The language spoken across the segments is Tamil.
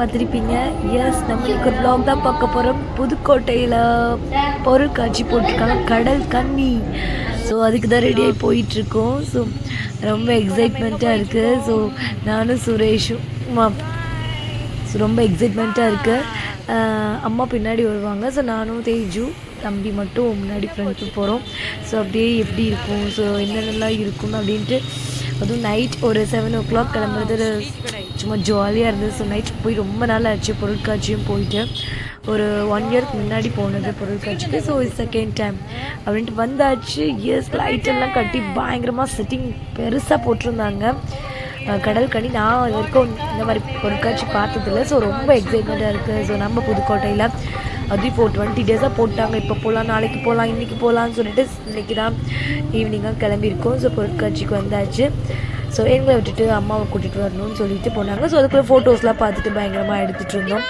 பார்த்துருப்பீங்க எஸ் நம்ம இன்னைக்கு ப்ளாக் தான் பார்க்க போகிறோம் புதுக்கோட்டையில் பொருள் காட்சி போட்டிருக்காங்க. கடல் கண்ணி. ஸோ அதுக்கு தான் ரெடியாகி போயிட்டுருக்கோம். ஸோ ரொம்ப எக்ஸைட்மெண்ட்டாக இருக்குது ஸோ நானும் சுரேஷும் ஸோ ரொம்ப எக்ஸைட்மெண்ட்டாக இருக்குது அம்மா பின்னாடி வருவாங்க. ஸோ நானும் தேஜு தம்பி மட்டும் முன்னாடி ஃப்ரெண்ட்ஸும் போகிறோம் ஸோ அப்படியே எப்படி இருக்கும்? ஸோ என்னென்னலாம் இருக்கும் அப்படின்ட்டு அதுவும் நைட் ஒரு செவன் ஓ கிளாக் கிளம்புறது சும்மா ஜாலியாக இருந்தது. ஸோ நைட் போய் ரொம்ப நாள் ஆச்சு. பொருட்காட்சியும் போயிட்டு. ஒரு ஒன் இயர்க்கு முன்னாடி போனது பொருட்காட்சிக்கு. ஸோ செகண்ட் டைம் அப்படின்ட்டு வந்தாச்சு. இயர்ஸ் லைட்டெல்லாம் கட்டி பயங்கரமாக செட்டிங் பெருசாக போட்டிருந்தாங்க. கடல் கனி. நான் இது வரைக்கும் இந்த மாதிரி பொருட்காட்சி பார்த்ததில்ல. ஸோ ரொம்ப எக்ஸைட்மெண்ட்டாக இருக்குது ஸோ நம்ம புதுக்கோட்டையில் அதையும் இப்போ டுவெண்ட்டி டேஸாக போட்டாங்க. இப்போ போகலாம் நாளைக்கு போகலாம் இன்றைக்கி போகலான்னு சொல்லிட்டு இன்றைக்கி தான் ஈவினிங்காக கிளம்பியிருக்கோம். ஸோ பொருட்காட்சிக்கு வந்தாச்சு. ஸோ எங்களை விட்டுட்டு அம்மாவை கூட்டிகிட்டு வரணும்னு சொல்லிட்டு போனாங்க. ஸோ அதுக்குள்ளே ஃபோட்டோஸ்லாம் பார்த்துட்டு பயங்கரமாக எடுத்துகிட்டு இருந்தோம்.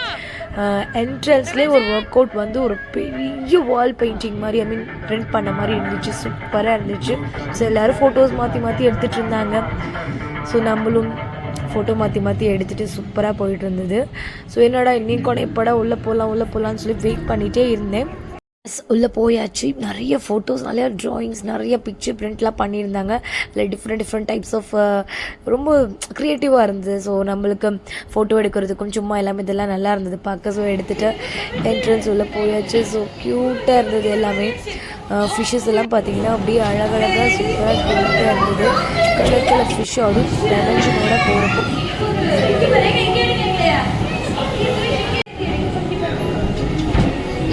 Uh, என்ட்ரன்ஸ்லேயே ஒரு ஒர்க் அவுட் வந்து ஒரு பெரிய வால் பெயிண்டிங் மாதிரி ஐ மீன் பிரிண்ட் பண்ண மாதிரி இருந்துச்சு. சூப்பராக இருந்துச்சு. ஸோ எல்லோரும் ஃபோட்டோஸ் மாற்றி மாற்றி எடுத்துகிட்டு இருந்தாங்க. ஸோ நம்மளும் ஃபோட்டோ மாற்றி மாற்றி எடுத்துகிட்டு சூப்பராக போயிட்டு இருந்தது. ஸோ என்னடா இன்னைக்கு கூட எப்படா உள்ளே போகலாம் உள்ளே போகலான்னு சொல்லி வெயிட் பண்ணிகிட்டே இருந்தேன். உள்ளே போயாச்சு. நிறைய ஃபோட்டோஸ் நிறைய ட்ராயிங்ஸ் நிறைய பிக்சர் பிரிண்ட்லாம் பண்ணியிருந்தாங்க. இல்லை டிஃப்ரெண்ட் டிஃப்ரெண்ட் டைப்ஸ் ஆஃப் ரொம்ப க்ரியேட்டிவாக இருந்தது. ஸோ நம்மளுக்கு ஃபோட்டோ எடுக்கிறதுக்கும் சும்மா எல்லாமே இதெல்லாம் நல்லா இருந்தது. பார்க்க ஸோ எடுத்துகிட்டு என்ட்ரன்ஸ் உள்ளே போயாச்சு. ஸோ க்யூட்டாக இருந்தது எல்லாமே. Uh, ஃபிஷ்ஷஸ் எல்லாம் பார்த்தீங்கன்னா அப்படியே அழகழகாக சூப்பராக க்யூட்டாக இருந்தது. கலர் கலர் ஃபிஷ் அதுவும் டெவன்ஷனோட போகிறப்போ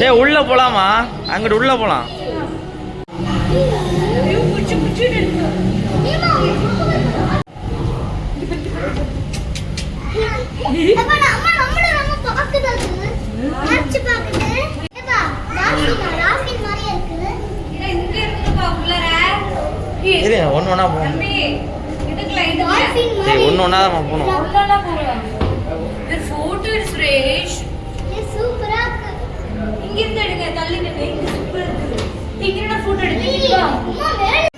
ஏ உள்ள போலாமா? அங்கிட்டு உள்ள போலாம். இரு ஒன்று ஒன்றா போகணும். ஒன்று ஒன்றா தான் போகணும். ஃபோட்டோ சுரேஷ் இங்க இருந்து எடுங்க தள்ளி நின்று இங்க சூப்பர் இருக்குது இங்க ஃபோட்டோ எடுத்து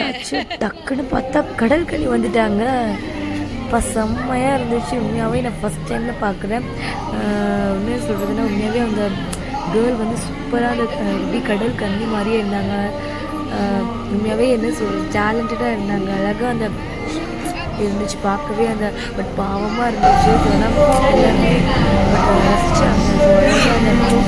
பார்த்தாச்சு டக்குன்னு பார்த்தா கடல் களி வந்துட்டாங்க. இப்போ செம்மையாக இருந்துச்சு. உண்மையாகவே நான் ஃபஸ்ட் டைமில் பார்க்குறேன். உண்மையாக சொல்கிறதுனா உண்மையாகவே அந்த கேர்ள் வந்து சூப்பராக எப்படி கடல் கண்ணி மாதிரியே இருந்தாங்க. உண்மையாகவே என்ன சொல்கிறது டேலண்டடாக இருந்தாங்க. அழகாக அந்த இருந்துச்சு பார்க்கவே அந்த பட் பாவமாக இருந்துச்சு. இதெல்லாம் எல்லாமே பட் ரசிச்சாங்க. ஸோ அழகாக அந்த மாதிரி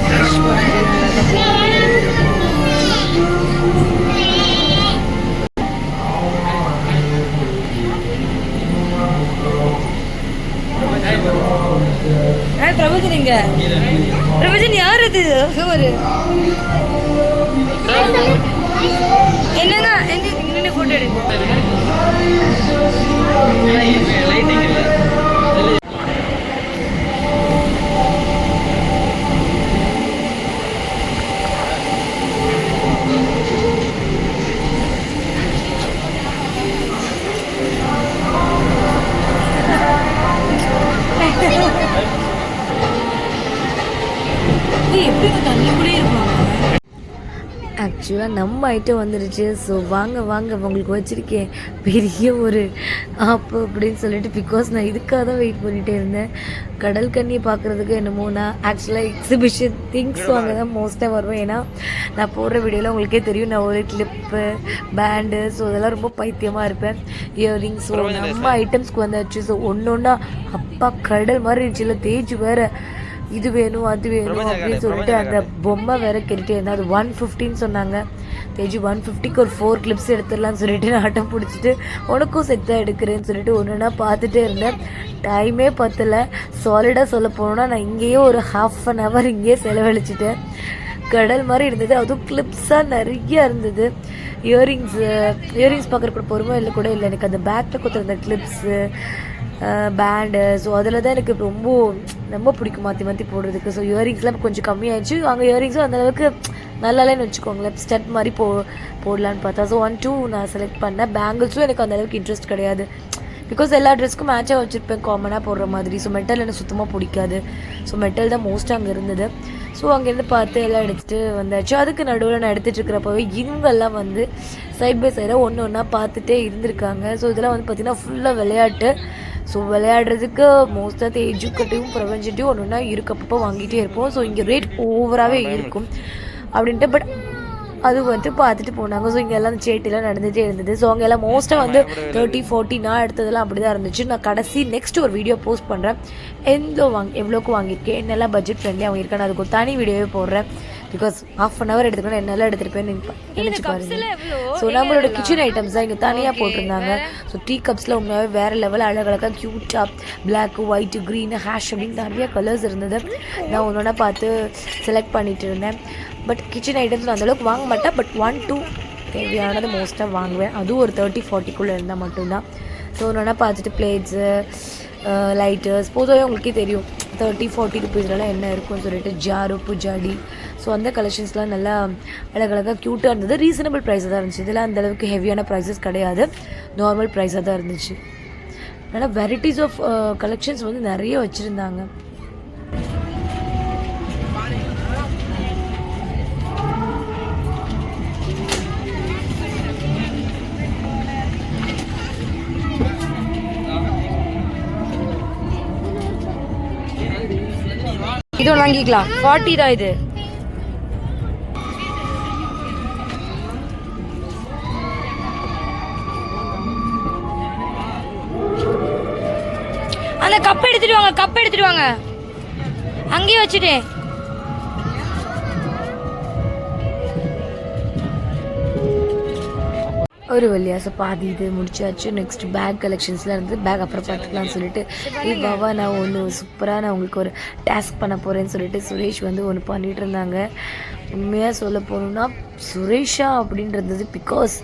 எப்படி ஆக்சுவலாக நம்ம ஐட்டம் வந்துடுச்சு ஸோ வாங்க வாங்க உங்களுக்கு வச்சுருக்கேன். பெரிய ஒரு ஆப்பு அப்படின்னு சொல்லிட்டு பிகாஸ் நான் இதுக்காக தான் வெயிட் பண்ணிகிட்டே இருந்தேன். கடல் கண்ணியை பார்க்குறதுக்கு என்னமோ நான் ஆக்சுவலாக எக்ஸிபிஷன் திங்ஸ் வாங்க தான் மோஸ்ட்டாக வருவேன். ஏன்னா நான் போடுற வீடியோவில் உங்களுக்கே தெரியும். நான் ஒரு கிளிப்பு பேண்டு ஸோ இதெல்லாம் ரொம்ப பைத்தியமாக இருப்பேன். இயரிங்ஸ் ஸோ நம்ம ஐட்டம்ஸ்க்கு வந்தாச்சு. ஸோ ஒன்று ஒன்றா அப்பா கடல் மாதிரி இருந்துச்சுல தேஜ் வேறு. இது வேணும் அது வேணும் அப்படின்னு சொல்லிட்டு அந்த பொம்மை வேற கேட்டுட்டே இருந்தா அது ஒன் ஃபிஃப்டின்னு சொன்னாங்க. தேஜி ஒன் ஃபிஃப்டிக்கு ஒரு ஃபோர் கிளிப்ஸ் எடுத்துடலாம்னு சொல்லிட்டு நான் ஆட்டம் பிடிச்சிட்டு உனக்கும் செட் தான் எடுக்கிறேன்னு சொல்லிட்டு ஒன்று ஒன்றா பார்த்துட்டே இருந்தேன். டைமே பத்தலை. சாலிடாக சொல்ல போனோம்னா நான் இங்கேயே ஒரு ஹாஃப் அன் ஹவர் இங்கேயே செலவழிச்சிட்டேன். கடல் மாதிரி இருந்தது. அதுவும் கிளிப்ஸாக நிறைய இருந்தது. இயரிங்ஸு இயரிங்ஸ் பார்க்குற பொறுமை இல்லை கூட இல்லை. எனக்கு அந்த பேக்கில் கொடுத்துருந்த கிளிப்ஸு பேண்டு ஸோ அதில் தான் எனக்கு ரொம்ப ரொம்ப பிடிக்கும் மாற்றி மாற்றி போடுறதுக்கு. ஸோ இயரிங்ஸ்லாம் கொஞ்சம் கம்மியாயிடுச்சு. அங்கே இயரிங்ஸும் அந்தளவுக்கு நல்லாலேன்னு வச்சுக்கோங்களேன். ஸ்டெப் மாதிரி போ போடலான்னு பார்த்தா. ஸோ ஒன் டூ நான் செலக்ட் பண்ணேன். பேங்கிள்ஸும் எனக்கு அந்தளவுக்கு இன்ட்ரெஸ்ட் கிடையாது. பிகாஸ் எல்லா ட்ரெஸ்க்கும் மேட்சாக வச்சுருப்பேன். காமனாக போடுற மாதிரி. ஸோ மெட்டல் எனக்கு சுத்தமாக பிடிக்காது. ஸோ மெட்டல் தான் மோஸ்ட்டாக அங்கே இருந்தது. ஸோ அங்கேருந்து பார்த்து எல்லாம் எடுத்துகிட்டு வந்தாச்சு. அதுக்கு நடுவில் நான் எடுத்துகிட்டு இருக்கிறப்பவே இவங்கெல்லாம் வந்து சைட் பை சைடாக ஒன்று ஒன்றா பார்த்துட்டே இருந்திருக்காங்க. ஸோ இதெல்லாம் வந்து பார்த்திங்கன்னா ஃபுல்லாக விளையாட்டு. ஸோ விளையாடுறதுக்கு மோஸ்ட்டாக எஜுகேட்டிவும் ப்ரொவென்ஜிட்டிவும் ஒன்று ஒன்றா இருக்கப்பப்போ வாங்கிட்டே இருப்போம். ஸோ இங்கே ரேட் ஓவராகவே இருக்கும். அப்படின்ட்டு பட் அது வந்து பார்த்துட்டு போனாங்க. ஸோ இங்கே எல்லாம் சேட்டிலாம் நடந்துகிட்டே இருந்தது. ஸோ அங்கே எல்லாம் மோஸ்ட்டாக வந்து தேர்ட்டி ஃபார்ட்டி நான் எடுத்ததெல்லாம் அப்படி தான் இருந்துச்சு. நான் கடைசி நெக்ஸ்ட் ஒரு வீடியோ போஸ்ட் பண்ணுறேன் எந்த வாங் எவ்வளோக்கு வாங்கியிருக்கேன்? என்னெல்லாம் பட்ஜெட் ஃப்ரெண்ட்லியாக வாங்கியிருக்கேன் அதுக்கு ஒரு தனி வீடியோவே போடுறேன். பிகாஸ் ஹாஃப் அன் ஹவர் எடுத்துக்கணும் என்னெல்லாம் எடுத்துருப்பேன்னு நினச்சி பாருங்க. ஸோ நம்மளோட கிச்சன் ஐட்டம்ஸ் தான் இங்கே தனியாக போட்டிருந்தாங்க. ஸோ டீ கப்ஸில் உண்மையாகவே வேறு லெவல் அழகழகாக க்யூட்டாக பிளாக்கு ஒயிட்டு க்ரீனு ஹேஷ் அப்படின்னு நிறைய கலர்ஸ் இருந்தது. நான் ஒன்று ஒன்றா பார்த்து செலக்ட் பண்ணிட்டு இருந்தேன். பட் கிச்சன் ஐட்டம்ஸ் அந்தளவுக்கு வாங்க மாட்டேன். பட் ஒன் டூ தேவையானது மோஸ்ட்டாக வாங்குவேன். அதுவும் ஒரு தேர்ட்டி ஃபார்ட்டிக்குள்ளே இருந்தால் மட்டும்தான். ஸோ ஒன்றா பார்த்துட்டு பிளேட்ஸு லைட்டர்ஸ் பொதுவாக உங்களுக்கே தெரியும். தேர்ட்டி ஃபார்ட்டி ருபீஸ்லலாம் என்ன இருக்கும்னு சொல்லிட்டு ஜாரு புஜாடி ஸோ அந்த கலெக்ஷன்ஸ்லாம் நல்லா அழகழகாக க்யூட்டாக இருந்தது. ரீசனபிள் ப்ரைஸாக தான் இருந்துச்சு. இதெல்லாம் அந்தளவுக்கு ஹெவியான ப்ரைஸஸ் கிடையாது. நார்மல் ப்ரைஸாக தான் இருந்துச்சு. நல்லா வெரைட்டிஸ் ஆஃப் கலெக்ஷன்ஸ் வந்து நிறைய வச்சுருந்தாங்க. கொஞ்சம் வாங்கிக்கலாம். ஃபார்ட்டி தான் இது. அந்த கப் எடுத்துட்டு வாங்க கப் எடுத்துட்டு வாங்க. அங்கேயே வச்சுட்டேன். ஒரு வழியா ஸோ பாதி இது முடிச்சாச்சு. நெக்ஸ்ட் பேக் கலெக்ஷன்ஸ்லாம் இருந்து பேக் அப்புறம் பார்த்துக்கலாம்னு சொல்லிட்டு ஏ பாபா நான் ஒன்று சூப்பராக நான் உங்களுக்கு ஒரு டாஸ்க் பண்ண போகிறேன்னு சொல்லிட்டு சுரேஷ் வந்து ஒன்று பண்ணிட்டு இருந்தாங்க. உண்மையாக சொல்ல போகணுன்னா சுரேஷா அப்படின்றது பிகாஸ்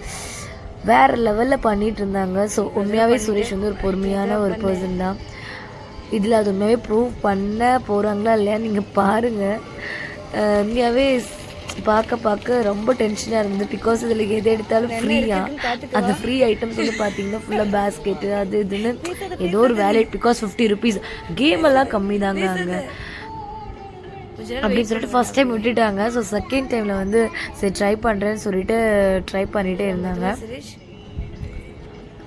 வேறு லெவலில் பண்ணிட்டு இருந்தாங்க. ஸோ உண்மையாகவே சுரேஷ் வந்து ஒரு பொறுமையான ஒரு பர்சன் தான். இதில் அது உண்மையாகவே ப்ரூவ் பண்ண போகிறாங்களா இல்லையா நீங்கள் பாருங்கள் உண்மையாகவே பார்க்க பார்க்க ரொம்ப டென்ஷனாக இருந்தது. பிகாஸ் இதில் எது எடுத்தாலும் ஃப்ரீயாக அந்த ஃப்ரீ ஐட்டம்ஸ் வந்து பார்த்தீங்கன்னா ஃபுல்லாக பேஸ்கெட்டு அது இதுன்னு ஏதோ ஒரு wallet because fifty rupees came எல்லாம் கம்மி தாங்க அங்கே. அப்படின்னு சொல்லிட்டு ஃபர்ஸ்ட் டைம் விட்டுட்டாங்க. ஸோ செகண்ட் டைமில் வந்து சரி ட்ரை பண்ணுறேன்னு சொல்லிட்டு ட்ரை பண்ணிகிட்டே இருந்தாங்க.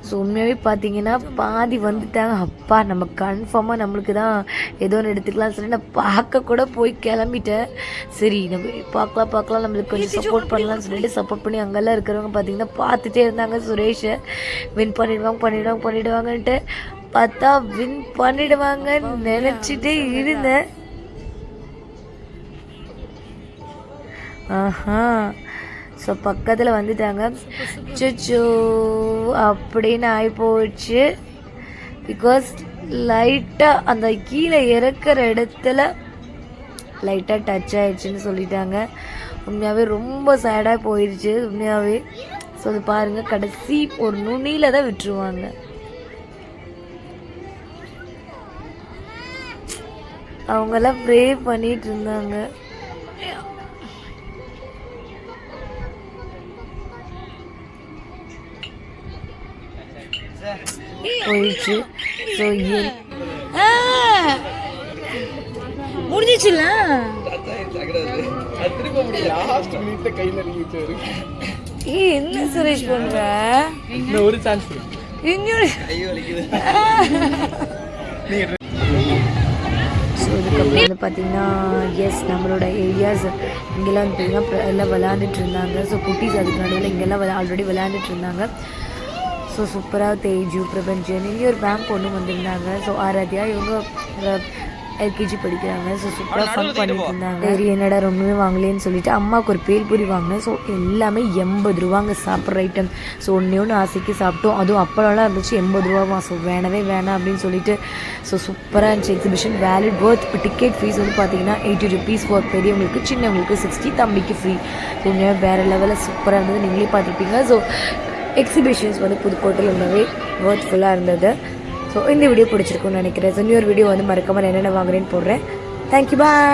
ஸோ உண்மையாகவே பார்த்தீங்கன்னா பாதி வந்துட்டாங்க. அப்பா நம்ம கன்ஃபார்மாக நம்மளுக்கு தான் ஏதோ ஒன்று எடுத்துக்கலாம் சொல்லி நான் பார்க்க கூட போய் கிளம்பிட்டேன். சரி நம்ம பார்க்கலாம் பார்க்கலாம். நம்மளுக்கு கொஞ்சம் சப்போர்ட் பண்ணலாம்னு சொல்லிட்டு சப்போர்ட் பண்ணி அங்கெல்லாம் இருக்கிறவங்க பார்த்தீங்கன்னா பார்த்துட்டே இருந்தாங்க சுரேஷை. வின் பண்ணிடுவாங்க பண்ணிடுவாங்க பண்ணிடுவாங்கன்ட்டு பார்த்தா வின் பண்ணிடுவாங்கன்னு நினச்சிட்டே இருந்தேன். ஆஹா. ஸோ பக்கத்தில் வந்துட்டாங்க. சுச்சோ அப்படின்னு ஆகிப்போச்சு பிகாஸ் லைட்டாக அந்த கீழே இறக்குற இடத்துல லைட்டாக டச் ஆயிடுச்சுன்னு சொல்லிட்டாங்க. உண்மையாகவே ரொம்ப சேடாக போயிடுச்சு உண்மையாகவே ஸோ அது பாருங்கள் கடைசி ஒரு நுனியில் தான் விட்டுருவாங்க. அவங்கெல்லாம் ப்ரே பண்ணிட்டு இருந்தாங்க. போயிடுச்சு. ஸோ முடிஞ்சிச்சுல? என்ன சுரேஷ் பண்ற? ஒரு சான்ஸ் இன்னொரு ஸோ இதுக்கப்புறம் வந்து பார்த்தீங்கன்னா எஸ் நம்மளோட ஏரியாஸ் இங்கெல்லாம் வந்து பார்த்தீங்கன்னா பிர- எல்லாம் விளையாண்டுட்டு இருந்தாங்க. ஸோ குட்டீஸ் அதுக்கு நடுவில் இங்கெல்லாம் ஆல்ரெடி விளையாண்டுட்டு இருந்தாங்க. ஸோ சூப்பராக தேஜு பிரபஞ்சன் இங்கே ஒரு மேம் பொண்ணு வந்திருந்தாங்க. ஸோ ஆராத்யா இவங்க எல்கேஜி படிக்கிறாங்க. ஸோ சூப்பராக ஃபன் பண்ணிட்டு இருந்தாங்க. சரி என்னடா ரொம்பவே வாங்கலேன்னு சொல்லிட்டு அம்மாவுக்கு ஒரு பேல்பூரி வாங்கினேன். ஸோ எல்லாமே எண்பது ரூபாங்க சாப்பிட்ற ஐட்டம் ஸோ ஒன்றே ஒன்று ஆசைக்கு சாப்பிட்டோம். அதுவும் அப்போலாம் இருந்துச்சு எண்பது ரூபாவா? ஸோ வேணவே வேணாம் அப்படின்னு சொல்லிட்டு ஸோ சூப்பராக இருந்துச்சு exhibition valid worth ticket fees வந்து பார்த்தீங்கன்னா எயிட்டி ருபீஸ் ஃபார் பெரியவங்களுக்கு சின்னவங்களுக்கு சிக்ஸ்டி தம்பிக்கு ஃப்ரீ ஸோ வேறு லெவலில் சூப்பராக இருந்தது. நீங்களே பார்த்துருப்பீங்க. ஸோ எக்ஸிபிஷன்ஸ் வந்து புதுக்கோட்டையில் ரொம்பவே ஒர்த்ஃபுல்லாக இருந்தது. ஸோ இந்த வீடியோ பிடிச்சிருக்கும்னு நினைக்கிறேன். ஸோ இன்னொரு வீடியோ வந்து மறக்காமல் என்னென்ன வாங்குறேன்னு போடுறேன். Thank you bye